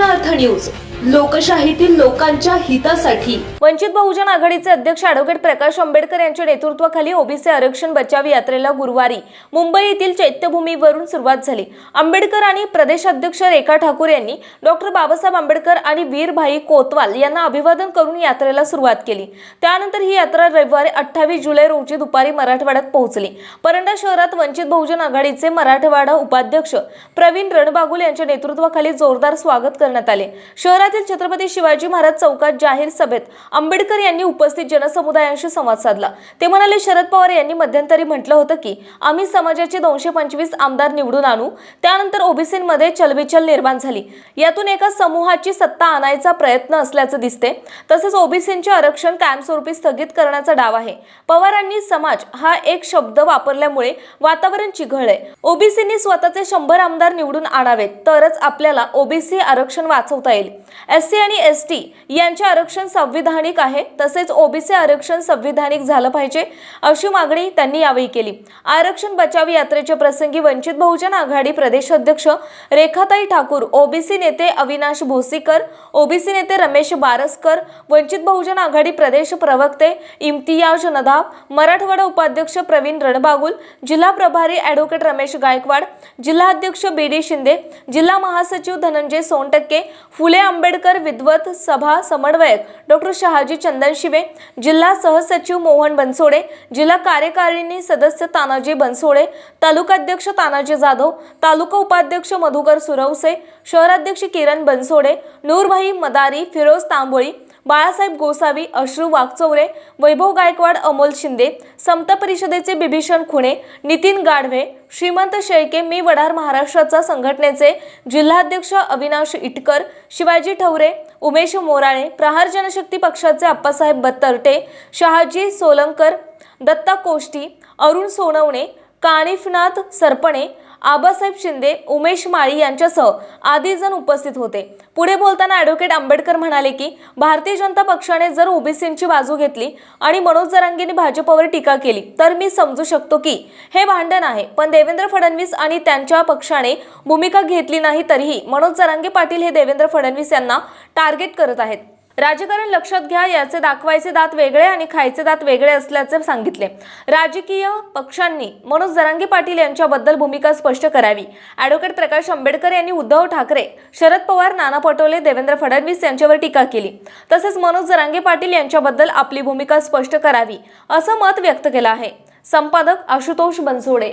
उदाहरणार्थ न्यूज लोकशाहीतील लोकांच्या हितासाठी. वंचित बहुजन आघाडीचे अध्यक्ष ॲडव्होकेट प्रकाश आंबेडकर यांच्या नेतृत्वाखाली ओबीसी आरक्षण बचाव यात्रेला गुरुवारी मुंबई येथील चैत्यभूमीवरून सुरुवात झाली. आंबेडकर आणि प्रदेशाध्यक्ष रेखा ठाकूर यांनी डॉक्टर बाबासाहेब आंबेडकर आणि वीरभाई कोतवाल यांना अभिवादन करून यात्रेला सुरुवात केली. त्यानंतर ही यात्रा रविवारी अठ्ठावीस जुलै रोजी दुपारी मराठवाड्यात पोहोचली. परंडा शहरात वंचित बहुजन आघाडीचे मराठवाडा उपाध्यक्ष प्रवीण रणबागुल यांच्या नेतृत्वाखाली जोरदार स्वागत करण्यात आले. पुण्यातील छत्रपती शिवाजी महाराज चौकात जाहीर सभेत आंबेडकर यांनी उपस्थित जनसमुदायांशी संवाद साधला. ते म्हणाले शरद पवार यांनी मध्यंतरी म्हटलं होतं की आम्ही समाजाचे दोनशे पंचवीस आमदार निवडून आणू. त्यानंतर ओबीसीमध्ये चलबिचल निर्माण झाली. यातून एका समूहाची सत्ता आणायचा प्रयत्न असल्याचं दिसते. तसेच ओबीसींचे आरक्षण कायमस्वरूपी स्थगित करण्याचा डाव आहे. पवारांनी समाज हा एक शब्द वापरल्यामुळे वातावरण चिघळले ओबीसींनी स्वतःचे शंभर आमदार निवडून आणावेत तरच आपल्याला ओबीसी आरक्षण वाचवता येईल. एस सी आणि एस टी यांचे आरक्षण संविधानिक आहे. तसेच ओबीसी आरक्षण संविधानिक झालं पाहिजे अशी मागणी त्यांनी यावेळी केली. आरक्षण बचाव यात्रेच्या प्रसंगी वंचित बहुजन आघाडी प्रदेश अध्यक्ष रेखाताई ठाकूर ओबीसी नेते अविनाश भोसीकर ओबीसी नेते रमेश बारसकर वंचित बहुजन आघाडी प्रदेश प्रवक्ते इम्तियाज नदाब मराठवाडा उपाध्यक्ष प्रवीण रणबागुल जिल्हा प्रभारी ॲडव्होकेट रमेश गायकवाड जिल्हाध्यक्ष बी डी शिंदे जिल्हा महासचिव धनंजय सोनटक्के फुले आंबेडकर आंबेडकर विद्वत सभा समन्वयक डॉक्टर शहाजी चंदनशिवे जिल्हा सहसचिव मोहन बनसोडे जिल्हा कार्यकारिणी सदस्य तानाजी बनसोडे तालुकाध्यक्ष तानाजी जाधव तालुका उपाध्यक्ष मधुकर सुरवसे शहराध्यक्ष किरण बनसोडे नूरभाई मदारी फिरोज तांबोळी बाळासाहेब गोसावी अश्रू वाघचौरे वैभव गायकवाड अमोल शिंदे समता परिषदेचे बिभीषण खुणे नितीन गाढवे श्रीमंत शेळके मी वडार महाराष्ट्राचा संघटनेचे जिल्हाध्यक्ष अविनाश इटकर शिवाजी ठवरे उमेश मोराळे प्रहार जनशक्ती पक्षाचे अप्पासाहेब बत्तरटे शहाजी सोलंकर दत्ता कोष्टी अरुण सोनवणे काणिफनाथ सरपणे आबासाहेब शिंदे उमेश माळी यांच्यासह आदी जण उपस्थित होते. पुढे बोलताना ॲडव्होकेट आंबेडकर म्हणाले की भारतीय जनता पक्षाने जर ओबीसींची बाजू घेतली आणि मनोज जरांगेंनी भाजपवर टीका केली तर मी समजू शकतो की हे भांडण आहे. पण देवेंद्र फडणवीस आणि त्यांच्या पक्षाने भूमिका घेतली नाही तरीही मनोज जरांगे पाटील हे देवेंद्र फडणवीस यांना टार्गेट करत आहेत. राजकारण लक्षात घ्या याचे दाखवायचे दात वेगळे आणि खायचे दात वेगळे असल्याचे सांगितले. राजकीय पक्षांनी मनोज जरांगे पाटील यांच्याबद्दल भूमिका स्पष्ट करावी. ॲडव्होकेट प्रकाश आंबेडकर यांनी उद्धव ठाकरे शरद पवार नाना पटोले देवेंद्र फडणवीस यांच्यावर टीका केली. तसेच मनोज जरांगे पाटील यांच्याबद्दल आपली भूमिका स्पष्ट करावी असं मत व्यक्त केलं आहे. संपादक आशुतोष बनसोडे.